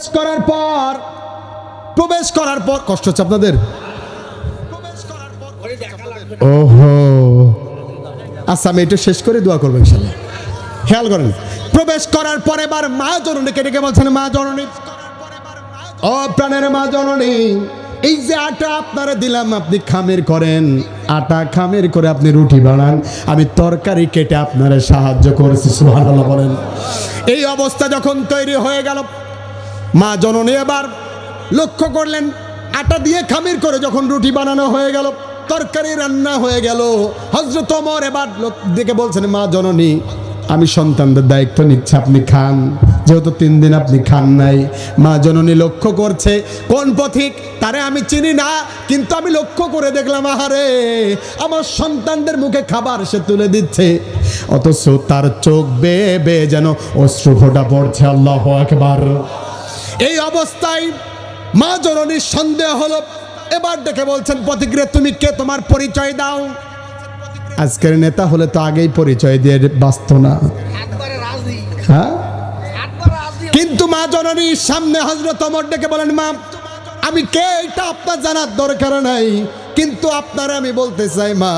প্রবেশ করার পর, প্রবেশ করার পর, কষ্ট হচ্ছে আপনাদের? ওহো। আচ্ছা আমি এটা শেষ করে দোয়া করব ইনশাল্লাহ। খেয়াল করেন, প্রবেশ করার পরে এবার মা জননীকে ডেকে বলছেন মা জননী? ও প্রাণের মা জননী, এই যে আটা আপনারা দিলাম, আপনি খামের করেন। আটা খামের করে আপনি রুটি বানান। আমি তরকারি কেটে আপনারা সাহায্য করেছি, সুবহানাল্লাহ বলেন। এই অবস্থা যখন তৈরি হয়ে গেল মা জননী এবার লক্ষ্য করলেন, আটা দিয়ে খামির করে যখন রুটি বানানো হয়ে গেল, তরকারি রান্না হয়ে গেল। হজরত ওমর এবার লোক দেখে বলছেন, মা জননী, আমি সন্তানদের দায়িত্ব নিচ্ছি, আপনি খান। যেহেতু তিন দিন আপনি খান নাই। মা জননী লক্ষ্য করছে, কোন পথিক? তারে আমি চিনি না, কিন্তু আমি লক্ষ্য করে দেখলাম, আহারে, আমার সন্তানদের মুখে খাবার সে তুলে দিচ্ছে। অথচ তার চোখ বেয়ে বেয়ে যেন অশ্রু ফোটা পড়ছে, আল্লাহ একবার এই অবস্থায় মা জননীর সন্দেহ হলো। এবার ডেকে বলছেন প্রতিক্রিয়া তুমি কে? তোমার পরিচয় দাও। আজকের নেতা হলে তো আগেই পরিচয় দিয়ে বাঁচত না। হ্যাঁ? কিন্তু মা জননীর সামনে হজরত অমর ডেকে বলেন মা আমি কে? এটা আপনার জানার দরকার নাই। কিন্তু আপনারা আমি বলতে চাই মা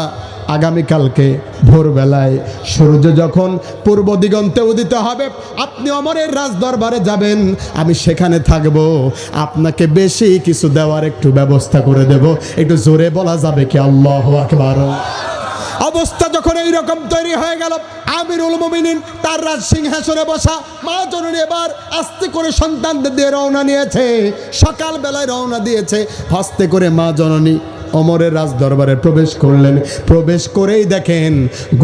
আগামীকালকে ভোরবেলায় সূর্য যখন পূর্ব দিগন্তে উদিত হবে, আপনি অমরের রাজ দরবারে যাবেন, আমি সেখানে থাকব। আপনাকে বেশি কিছু দেওয়ার একটু ব্যবস্থা করে দেব। একটু জোরে বলা যাবে কি? আল্লাহ আকবার। অবস্থা যখন এই রকম তৈরি হয়ে গেল, আমিরুল মুমিনিন তার রাজ সিংহাসনে বসা, মা জননী এবার আস্তে করে সন্তানদের দিয়ে রওনা নিয়েছে সকাল বেলায় রওনা দিয়েছে, হস্তে করে মা জননী অমরের রাজ দরবারে প্রবেশ করলেন। প্রবেশ করেই দেখেন,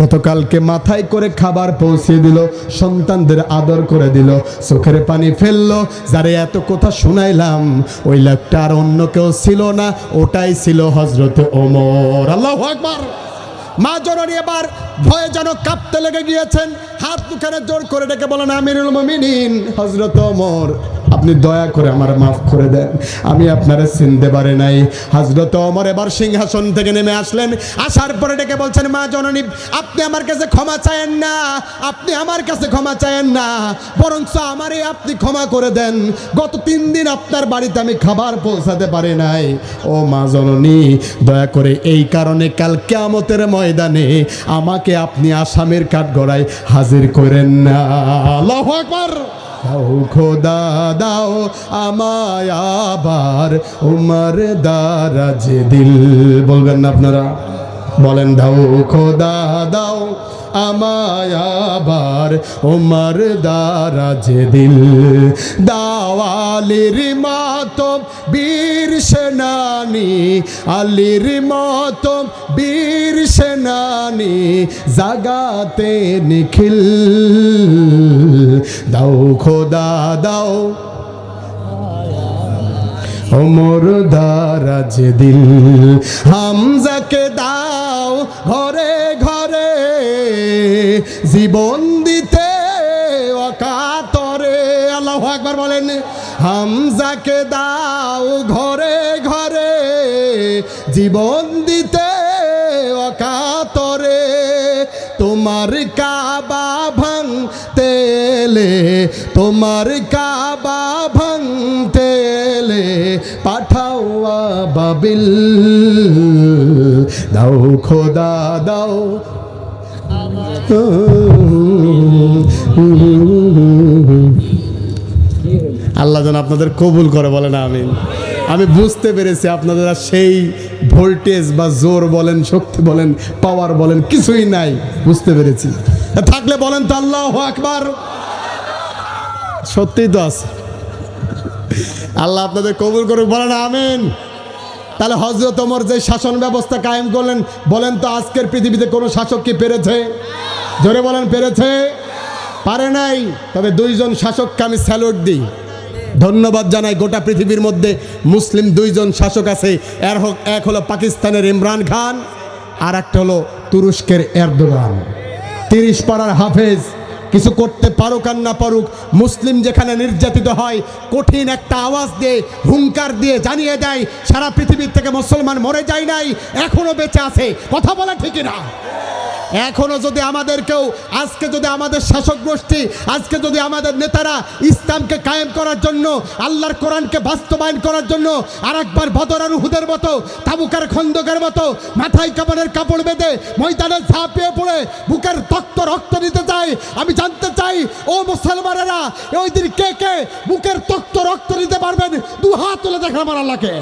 গতকালকে মাথায় করে খাবার পৌঁছে দিল, সন্তানদের আদর করে দিল, চোখের পানি ফেলল, যারে এত কথা শুনাইলাম, ওই লোকটা আর অন্য কেউ ছিল না, ওটাই ছিল হজরত ওমর। আল্লাহ আকবার। মা জননী এবার ভয়ে যেন কাঁপতে লেগে গিয়েছেন, হাত দুখানে জোর করে ডেকে বলেন, আমিরুল মমিনিন হজরত ওমর। আপনি দয়া করে আমার মাফ করে দেন। আমি আপনারে চিনতে পারে নাই। হজরত ওমর এবার সিংহাসন থেকে নেমে আসলেন। আসার পরে ডেকে বলছেন, মা জননী, আপনি আমার কাছে ক্ষমা চায়েন না। আপনি আমার কাছে ক্ষমা চায়েন না। বরঞ্চ আমারই আপনি ক্ষমা করে দেন। গত তিন দিন আপনার বাড়িতে আমি খাবার পৌঁছাতে পারি নাই। ও মা জননী, দয়া করে এই কারণে কাল কেয়ামতের ময়দানে আমাকে আপনি আসামের কাঠগড়ায় হাজির করেন না। আল্লাহু দাও, খোদা দাও আমায় আবার উমার দারাজ দিল। বলবেন না আপনারা? বলেন, দাও, খোদা দাও আমায় ওমার দারাজ দিল। দাওয়ালির মতো বীর সেনানি, আলির মতো বীর সেনানি, জাগাতে নিখিল। দারাজ দিল। হামজাকে দাও ঘরে ঘরে, জীবন দিতে অকাতরে। আল্লাহ একবার বলেন, হামজাকে দাও ঘরে ঘরে, জীবন দিতে অকাতরে। তোমার কাবা ভাঙ তেলে তোমার কাবা ভাঙ তেলে পাঠাও বাবিল দাও খোদা, দাও। আল্লাহ যেন আপনাদের কবুল করে, বলেন আমিন। আমি বুঝতে পেরেছি আপনাদের আর সেই ভোল্টেজ বা জোর বলেন, শক্তি বলেন পাওয়ার বলেন, কিছুই নাই। বুঝতে পেরেছি। থাকলে বলেন তো, আল্লাহ আকবার। সত্যিই তো আছে। আল্লাহ আপনাদের কবুল করুক, বলেন আমিন। তাহলে হজরত ওমর যে শাসন ব্যবস্থা কায়েম করলেন, বলেন তো আজকের পৃথিবীতে কোনো শাসক কি পেরেছে? জোরে বলেন, পেরেছে? পারে নাই। তবে দুইজন শাসককে আমি স্যালুট দিই। ধন্যবাদ জানাই গোটা পৃথিবীর মধ্যে মুসলিম দুইজন শাসক আছে। এর হোক, এক হলো পাকিস্তানের ইমরান খান আর একটা হলো তুরস্কের এরদোগান। তিরিশ পাড়ার হাফেজ কিছু করতে পারুক আর না পারুক, মুসলিম যেখানে নির্যাতিত হয়, কঠিন একটা আওয়াজ দিয়ে, হুঙ্কার দিয়ে জানিয়ে দেয়, সারা পৃথিবীর থেকে মুসলমান মরে যায় নাই, এখনও বেঁচে আছে। কথা বলা ঠিকই না? এখনও যদি আমাদের কেউ, আজকে যদি আমাদের শাসক গোষ্ঠী, আজকে যদি আমাদের নেতারা ইসলামকে কায়েম করার জন্য, আল্লাহর কোরআনকে বাস্তবায়ন করার জন্য আর একবার বদর আর উহুদের মতো, তাবুকার খন্দকের মতো, মাথায় কাপড়ের কাপড় বেঁধে, ময়দানে ঝাঁপিয়ে পড়ে, বুকের তক্ত রক্ত নিতে চাই, আমি জানতে চাই, ও মুসলমানেরা ওই দিন কে কে বুকের তক্ত রক্ত নিতে পারবেন? দু হাত তুলে দেখেন আমার আল্লাহকে।